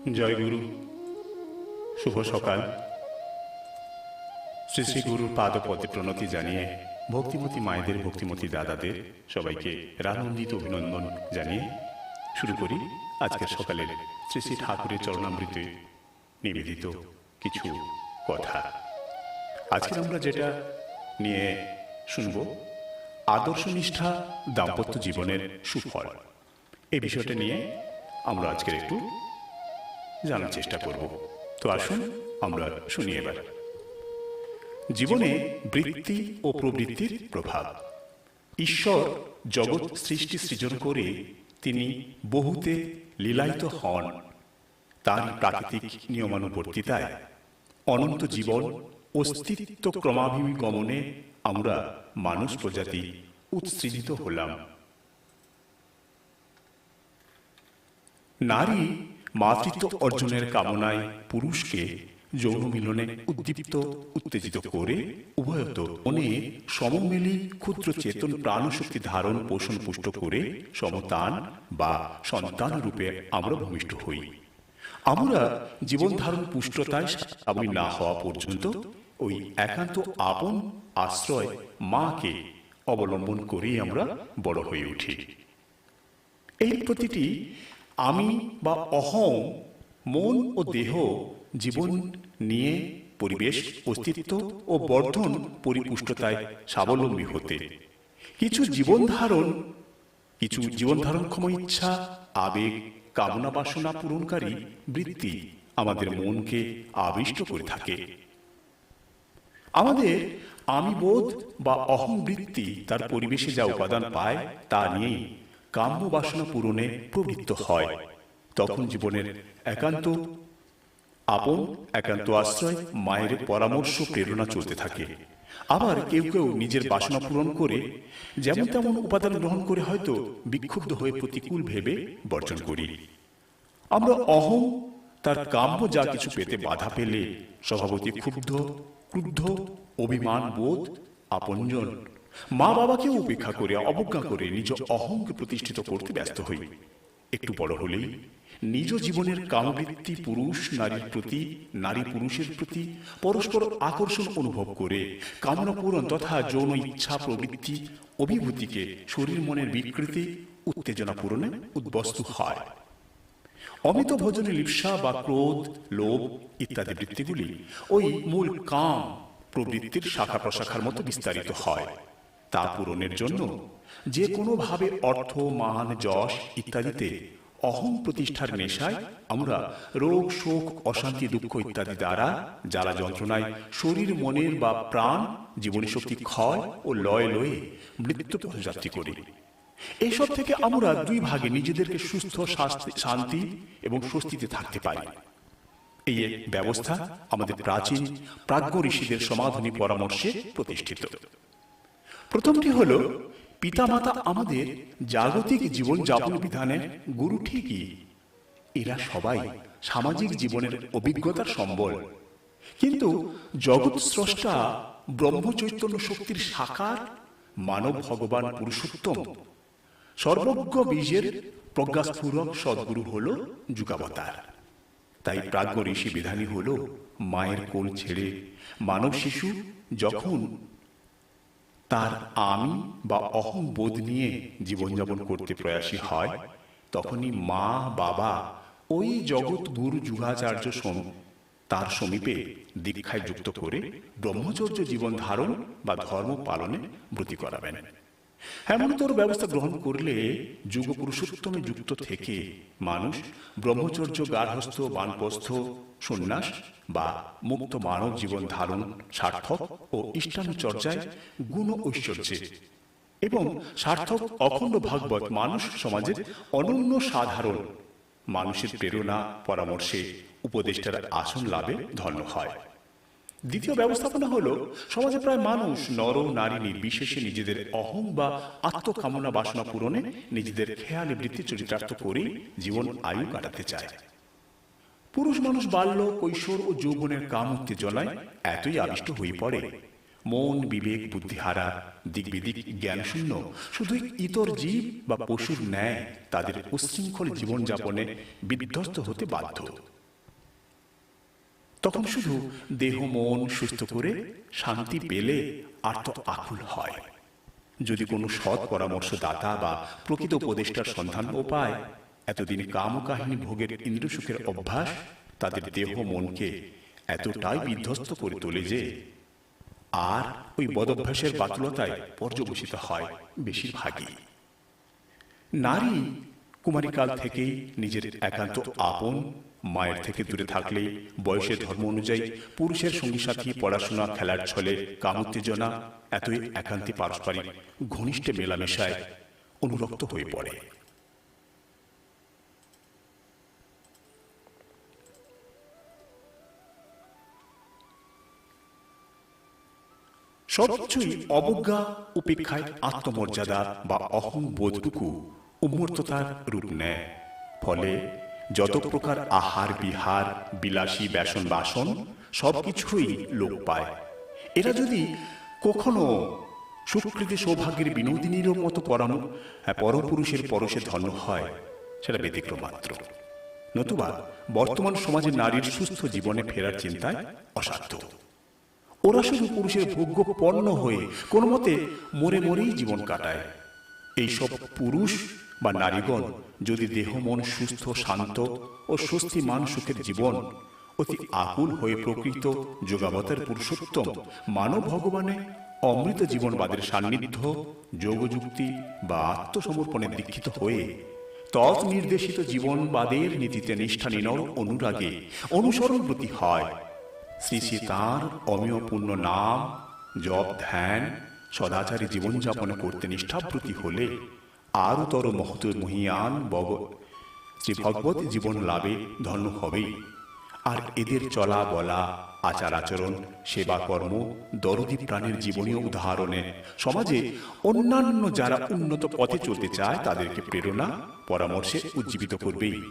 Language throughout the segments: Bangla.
জয় গুরু শুভ সকাল। শ্রী শ্রী গুরুর পাদ পদে প্রণতি জানিয়ে ভক্তিমতী মায়েদের, ভক্তিমতী দাদাদের সবাইকে রানন্দিত অভিনন্দন জানিয়ে শুরু করি আজকের সকালের শ্রী শ্রী ঠাকুরের চরণামৃতে নিবেদিত কিছু কথা। আজকে আমরা যেটা নিয়ে শুনব, আদর্শ নিষ্ঠা দাম্পত্য জীবনের সুফল। এই বিষয়টা নিয়ে আমরা আজকের একটু জানার চেষ্টা করব। তো আসুন, আমরা শুনি এবার। জীবনে বৃত্তি ও প্রবৃত্তির প্রভাব। ঈশ্বর জগৎ সৃষ্টি সৃজন করে তিনি বহুতে লীলায়িত হন। তার প্রাকৃতিক নিয়মানুবর্তিতায় অনন্ত জীবন অস্তিত্ব ক্রমাভিগমনে আমরা মানুষ প্রজাতি উৎসৃজিত হলাম। নারী মাতৃত্ব অর্জনের কামনায় পুরুষকে যৌন মিলনে উদ্দীপ্ত, উত্তেজিত করে উভয়ত মনে সমমিলি ক্ষুদ্র চেতন প্রাণশক্তি ধারণ, পোষণ পুষ্ট করে সমতান বা সন্তান রূপে আমরা ভূমিষ্ঠ হই। আমরা জীবন ধারণ পুষ্টতায় স্বাবলম্বী না হওয়া পর্যন্ত ওই একান্ত আপন আশ্রয় মাকে অবলম্বন করেই আমরা বড় হয়ে উঠি। এই প্রতিটি আমি বা অহং, মন ও দেহ, জীবন নিয়ে পরিবেশ, অস্তিত্ব ও বর্ধন পরিপুষ্টতায় স্বাবলম্বী হতে। কিছু জীবন ধারণ, কিছু জীবন ধারণক্ষম ইচ্ছা, আবেগ, কামনা বাসনা পূরণকারী বৃত্তি আমাদের মনকে আবিষ্ট করে থাকে। আমাদের আমি বোধ বা অহং বৃত্তি তার পরিবেশে যা উপাদান পায় তা নিয়েই কাম্য বাসনা পূরণে প্রবৃত্ত হয়। তখন জীবনের একান্ত, আপন একান্ত আশ্রয়, মায়ের পরামর্শ, প্রেরণা চলতে থাকে। আবার কেউ কেউ নিজের বাসনা পূরণ করে, যেমন তেমন উপাদান গ্রহণ করে হয়তো বিক্ষুব্ধ হয়ে প্রতিকূল ভেবে বর্জন করি। আমরা অহং তার কাম্য যা কিছু পেতে বাধা পেলে স্বভাবতী ক্ষুব্ধ, ক্রুদ্ধ, অভিমান, বোধ, আপনজন। মা বাবাকে উপেক্ষা করে, অবজ্ঞা করে নিজ অহংকে প্রতিষ্ঠিত করতে ব্যস্ত হই। একটু বড় হলেই নিজ জীবনের কামবৃত্তি পুরুষ নারীর প্রতি, নারী পুরুষের প্রতি পরস্পর আকর্ষণ অনুভব করে কামনা পূরণ তথা যৌন ইচ্ছা প্রবৃত্তি অভিভূতিকে শরীর মনের বিকৃতি, উত্তেজনা পূরণে উদ্বস্তু হয়। অমিত ভোজনে লিপ্সা বা ক্রোধ, লোভ ইত্যাদি বৃত্তিগুলি ওই মূল কাম প্রবৃত্তির শাখা প্রশাখার মতো বিস্তারিত হয়। তা পূরণের জন্য। যে কোনোভাবে অর্থ, মান, যশ ইত্যাদিতে অহং প্রতিষ্ঠার নেশায় আমরা রোগ, শোক, অশান্তি, দুঃখ ইত্যাদি দ্বারা জ্বালা যন্ত্রণায় শরীর, মনের বা প্রাণ, জীবনী শক্তি ক্ষয় ও লয় লয়ে মৃত্যু পথযাত্রী করি। এসব থেকে আমরা দুই ভাগে নিজেদেরকে সুস্থ শান্তি এবং স্বস্তিতে থাকতে পারি। এই ব্যবস্থা আমাদের প্রাচীন প্রাজ্ঞ ঋষিদের সমাধানী পরামর্শে প্রতিষ্ঠিত। প্রথমটি হল, পিতামাতা আমাদের জাগতিক জীবন যাপন বিধানের গুরু ঠিকই। এরা সবাই সামাজিক জীবনের অভিজ্ঞতার সম্বল। কিন্তু জগৎ স্রষ্টা ব্রহ্মচৈতন্য শক্তির সাকার মানব ভগবান পুরুষোত্তম। সর্বজ্ঞ বীজের প্রজ্ঞাস্ফুরক সদ্গুরু হল যুগাবতার। তাই প্রাজ্ঞ ঋষি বিধানী হল মায়ের কোল ছেড়ে মানব শিশু যখন তার আমি বা অহং বোধ নিয়ে জীবনযাপন করতে প্রয়াসী হয়, তখনই মা, বাবা, ওই জগৎগুরু যুগাচার্য সম- তার সমীপে দীক্ষায় যুক্ত করে ব্রহ্মচর্য জীবন ধারণ বা ধর্ম পালনে ব্রতি করাবেন। হেমন্তর ব্যবস্থা গ্রহণ করলে যুগ পুরুষোত্তমে যুক্ত থেকে মানুষ ব্রহ্মচর্য গার্হস্থ বানপ্রস্থ, সন্ন্যাস বা মুক্ত মানব জীবন ধারণ, সার্থক ও ইষ্টানুচর্যায় গুণ ঐশ্বর্যে। এবং সার্থক, অখণ্ড ভাগবত মানুষ সমাজের অনন্য সাধারণ। মানুষের প্রেরণা, পরামর্শে উপদেষ্টার আসন লাভে ধন্য হয়। দ্বিতীয় ব্যবস্থাপনা হলো, সমাজে প্রায় মানুষ, নর নারী নির্বিশেষে নিজেদের অহং বা আত্মকামনা বাসনা পূরণে নিজেদের খেয়ালি, বৃত্তি, চরিতার্থ করে জীবন, আয়ু কাটাতে চায়। পুরুষ মানুষ বাল্য, কৈশোর ও যৌবনের কাম উত্তেজনায় এতই আবিষ্ট হয়ে পড়ে। মন, বিবেক, বুদ্ধিহারা, দিকবিদিক জ্ঞানশূন্য শুধু ইতর জীব বা পশুর ন্যায় তাদের উচ্ছৃঙ্খল জীবনযাপনে বিধ্বস্ত হতে বাধ্য। তখন শুধু দেহ মন সুস্থ করে শান্তি পেলে আর তো আকুল হয়। যদি কোনো সৎ পরামর্শদাতা বা প্রকৃত উপদেষ্টার সন্ধানও পায়, এতদিন কাম কাহিনী ভোগের ইন্দ্রসুখের অভ্যাস তাদের দেহ মনকে এতটাই বিধ্বস্ত করে তোলে যে আর ওই বদভ্যাসের বাতুলতায় পর্যবসিত হয় বেশিরভাগই। নারী কুমারীকাল থেকেই নিজের একান্ত আপন মায়ের থেকে দূরে থাকলে, বয়সের ধর্ম অনুযায়ী পুরুষের সঙ্গী সাথী পড়াশোনা, খেলার ছলে কামোত্তেজনা এতই একান্তে পারস্পরিক, ঘনিষ্ঠ মেলামেশায় অনুরক্ত হয়ে পড়ে। সবকিছুই অবজ্ঞা, উপেক্ষায় আত্মমর্যাদা বা অহং বোধটুকু উন্মূর্ততার রূপ নেয়। ফলে যত প্রকার আহার, বিহার, বিলাসী বেসন বাসন, সব কিছুই লোপ পায়। এরা যদি কখনো সুকৃতি সৌভাগ্যের বিনোদিনীরও মতো পরাম পরপুরুষের পরশে ধন্য হয়, সেটা ব্যতিক্রম মাত্র। নতুবা বর্তমান সমাজে নারীর সুস্থ জীবনে ফেরার চিন্তায় অসাধ্য। ওরা শুধু পুরুষের ভোগ্য পণ্য হয়ে কোনো মতে মরে মরেই জীবন কাটায়। এইসব পুরুষ বা নারীগণ, যদি দেহ, মন সুস্থ, শান্ত ও স্বস্তি মান সুখের জীবন, অতি আকুল হয়ে প্রকৃত যোগাবতার পুরুষোত্তম, মানব ভগবানে অমৃত জীবনবাদের সান্নিধ্য, যোগযুক্তি বা আত্মসমর্পণে দীক্ষিত হয়ে তৎ নির্দেশিত জীবনবাদের নীতিতে নিষ্ঠা নিনর অনুরাগে অনুসরণব্রতী হয়। শ্রী শ্রী তাঁর অমিয়পূর্ণ নাম, জপ, ধ্যান, সদাচারী জীবনযাপন করতে নিষ্ঠাব্রতী হলে আরও তর মহত মহিয়ান বগ শ্রী ভগবত জীবন লাভে ধন্য হবেই। আর এদের চলা বলা, আচার আচরণ, সেবা কর্ম, দরদি প্রাণের জীবনীয় উদাহরণে সমাজে অন্যান্য যারা উন্নত পথে চলতে চায় তাদেরকে প্রেরণা, পরামর্শে উজ্জীবিত করবেই।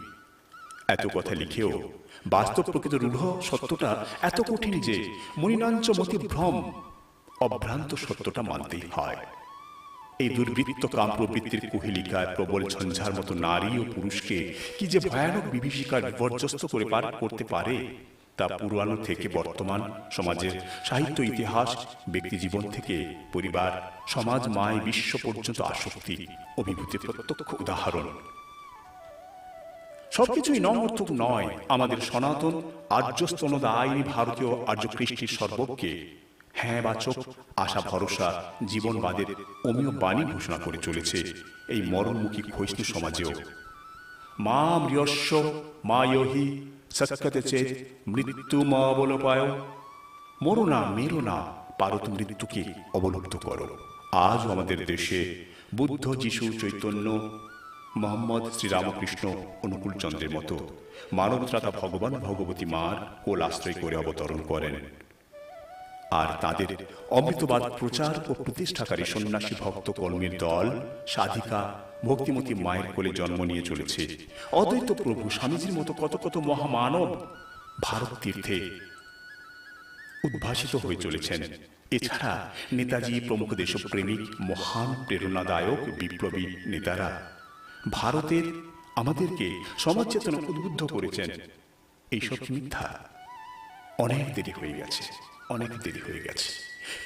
এত কথা লিখেও বাস্তব প্রকৃত রূঢ় সত্যটা এত কঠিন যে মনিনাঞ্চ মতি ভ্রম অভ্রান্ত সত্যটা মানতেই হয়। এই দুর্বৃত্ত কাম প্রবৃত্তির কুহিলিকায় প্রবল ঝঞ্ঝার মতো নারী ও পুরুষকে কি যে ভয়ানক বিভীষিকার বিপর্যস্ত করে পার করতে পারে, তা পুরানো থেকে বর্তমান সমাজের সাহিত্য ইতিহাস, ব্যক্তি জীবন থেকে পরিবার, সমাজ, মায়, বিশ্ব পর্যন্ত আসক্তি অভিভূতির প্রত্যক্ষ উদাহরণ। সবকিছুই নমর্থক নয়, আমাদের সনাতন, আর্যস্তনদা আইনি ভারতীয় আর্য কৃষ্টির সর্বকে হ্যাঁ বাচক, আশা, ভরসা, জীবনবাদের অমীয় বাণী ঘোষণা করে চলেছে এই মরণমুখী ক্ষৈষ্ণু সমাজেও। মা মৃয়স্ব মা ইহি সৎকতে চেত, মৃত্যু মা অবলপায়। মরো না মেরো না পারত মৃত্যুকে অবলুপ্ত করো। আজও আমাদের দেশে বুদ্ধ যিশু চৈতন্য, মোহাম্মদ শ্রীরামকৃষ্ণ অনুকূল চন্দ্রের মতো মানবত্রাতা ভগবান ভগবতী মার কোল আশ্রয় করে অবতরণ করেন। আর তাদের অমৃতবাদ প্রচার ও প্রতিষ্ঠাকারী সন্ন্যাসী ভক্ত কর্মীর দল সাধিকা, ভক্তিমতী মায়ের কোলে জন্ম নিয়ে চলেছে। অদ্বৈত প্রভু স্বামীজির মতো কত কত মহামানব ভারত তীর্থে উদ্ভাসিত হয়ে চলেছেন। এছাড়া নেতাজি প্রমুখ দেশপ্রেমিক, মহান, প্রেরণাদায়ক, বিপ্লবী নেতারা ভারতের আমাদেরকে সমাজ চেতনা উদ্বুদ্ধ করেছেন। এইসব মিথ্যা অনেক দেরি হয়ে গেছে। অনেক দেরি হয়ে গেছে।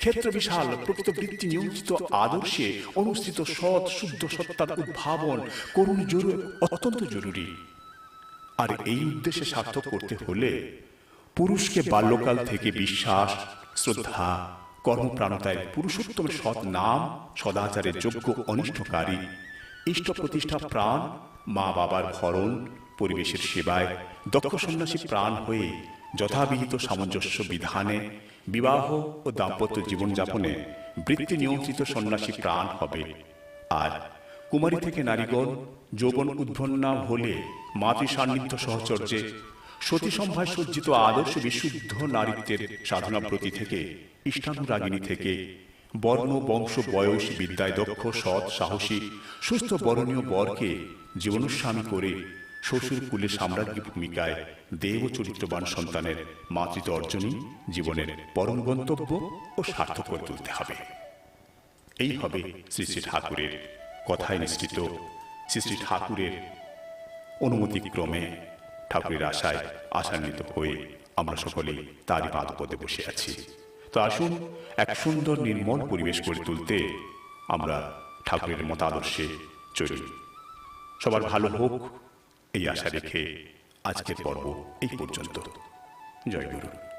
ক্ষেত্র বিশাল, প্রকৃত বৃত্তি নিয়ন্ত্রিত আদর্শে অনুষ্ঠিত সৎ, শুদ্ধ সত্তার উদ্ভাবন করুণ জরুরি অত্যন্ত জরুরি। আর এই উদ্দেশ্যে সার্থক করতে হলে পুরুষকে বাল্যকাল থেকে বিশ্বাস, শ্রদ্ধা, কর্মপ্রাণতায় পুরুষোত্তমের সৎ নাম সদাচারের যোগ্য অনিষ্টকারী, ইষ্ট প্রতিষ্ঠা প্রাণ, মা বাবার ভরণ, পরিবেশের সেবায় দক্ষ সন্ন্যাসী প্রাণ হয়ে যথাবিহিত সামঞ্জস্য বিধানে বিবাহ ও দাম্পত্য জীবনযাপনে বৃত্তি নিয়ন্ত্রিত সন্ন্যাসী প্রাণ হবে। আর কুমারী থেকে নারীগণ যৌবন উদ্ভন্না হলে মাতৃ সান্নিধ্য সহচর্যে সতী সম্ভায় সজ্জিত আদর্শ বিশুদ্ধ নারীত্বের সাধনা প্রতি থেকে ইষ্টানুরাগিনী থেকে বর্ণ, বংশ, বয়স, বিদ্যায় দক্ষ, সৎ, সাহসী, সুস্থ, বরণীয় বরকে জীবনস্বামী করে শ্বশুর কুলে সাম্রাজ্ঞী ভূমিকায় দেব চরিত্রবান সন্তানের মাতৃত্ব অর্জনই জীবনের পরম গন্তব্য ও সার্থক করে তুলতে হবে। এই হবে। শ্রী শ্রী ঠাকুরের কথায় নিশ্চিত। শ্রী শ্রী ঠাকুরের অনুমতিক্রমে ঠাকুরের আশায় আশান্বিত হয়ে আমরা সকলেই তারই পাদপদে বসে আছি। তো আসুন এক সুন্দর নির্মল পরিবেশ গড়ে তুলতে আমরা ঠাকুরের মতাদর্শে চলি। সবার ভালো হোক এই আশা রেখে আজকের পর্ব এই পর্যন্ত। জয় গুরু।